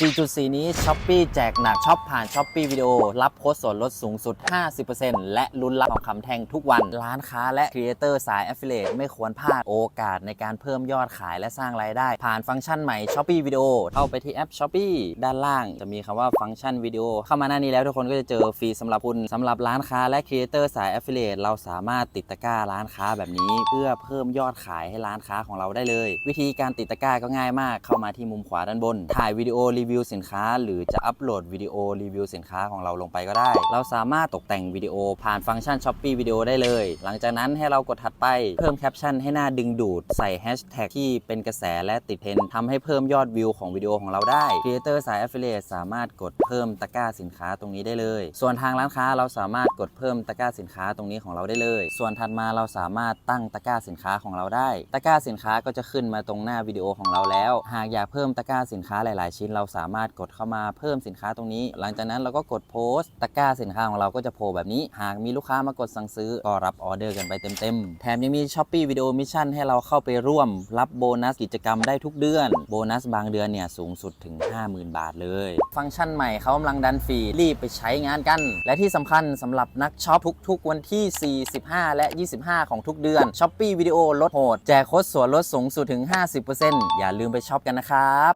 4.4 นี้ s h อ p e e แจกหนักช็อปผ่าน s h อ p e e วิดีโอรับโค้ดส่วนลดสูงสุด 50%และลุ้นรับทองคำแท่งทุกวัน ร้านค้าและครีเอเตอร์สาย Affiliate ไม่ควรพลาดโอกาสในการเพิ่มยอดขายและสร้างรายได้ ผ่านฟังก์ชันใหม่ s h อ p e e วิดีโอเข้าไปที่แอป s h อ p e e ด้านล่างจะมีคำว่าฟังก์ชันวิดีโอเข้ามาหน้านี้แล้วทุกคนก็จะเจอฟรีสำหรับคุณสำหรับร้านค้าและครีเอเตอร์สาย Affiliate เราสามารถติดตะกร้าร้านค้าแบบนี้ เพื่อเพิ่มยอดขายให้ร้านค้าของเราได้เลย วิธีการติดตะกร้าก็ง่ายมากเข้ามาที่มุมขวาด้านบนถ่ายวิดีโอรีวิวสินค้า หรือจะอัปโหลดวิดีโอรีวิวสินค้าของเราลงไปก็ได้ เราสามารถตกแต่งวิดีโอผ่านฟังก์ชัน s h อ p e e วิดีโอได้เลย หลังจากนั้นให้เรากดถัดไปเพิ่มแคปชั่นให้หน้าดึงดูด ใส่แฮชแท็กที่เป็นกระแสและติดเทรนทำให้เพิ่มยอดวิวของวิดีโอของเราได้ครีเอเตอร์สาย Affiliate สามารถกดเพิ่มตะกร้าสินค้าตรงนี้ได้เลย ส่วนทางร้านค้าเราสามารถกดเพิ่มตะกร้าสินค้าตรงนี้ของเราได้เลย ส่วนถัดมาเราสามารถตั้งตะกร้าสินค้าของเราได้ ตะกร้าสินค้าก็จะขึ้นมาตรงหน้าวิดีโอของเราแล้ว หากอยากเพิ่มตะกร้าสินค้าหลาย ๆ ชิ้นเราสาามารถกดเข้ามาเพิ่มสินค้าตรงนี้ หลังจากนั้นเราก็กดโพสต์ตะกร้าสินค้าของเราก็จะโผล่แบบนี้ หากมีลูกค้ามากดสั่งซื้อก็รับออเดอร์กันไปเต็มๆ แถมยังมี s h อ p e e วิดีโอมิชชั่นให้เราเข้าไปร่วม รับโบนัสกิจกรรมได้ทุกเดือน โบนัสบางเดือนเนี่ยสูงสุดถึง 50,000 บาทเลย ฟังก์ชันใหม่เขากำลังดันฟรีรีบไปใช้งานกัน และที่สำคัญสำหรับนักช็อปทุกๆ วันที่ 45 และ 25 ของทุกเดือน s h อ p e e วิดีโอลดโหดแจกโค้ดส่วนลดสูงสุดถึง 50%อย่าลืมไปช็อปกันนะครับ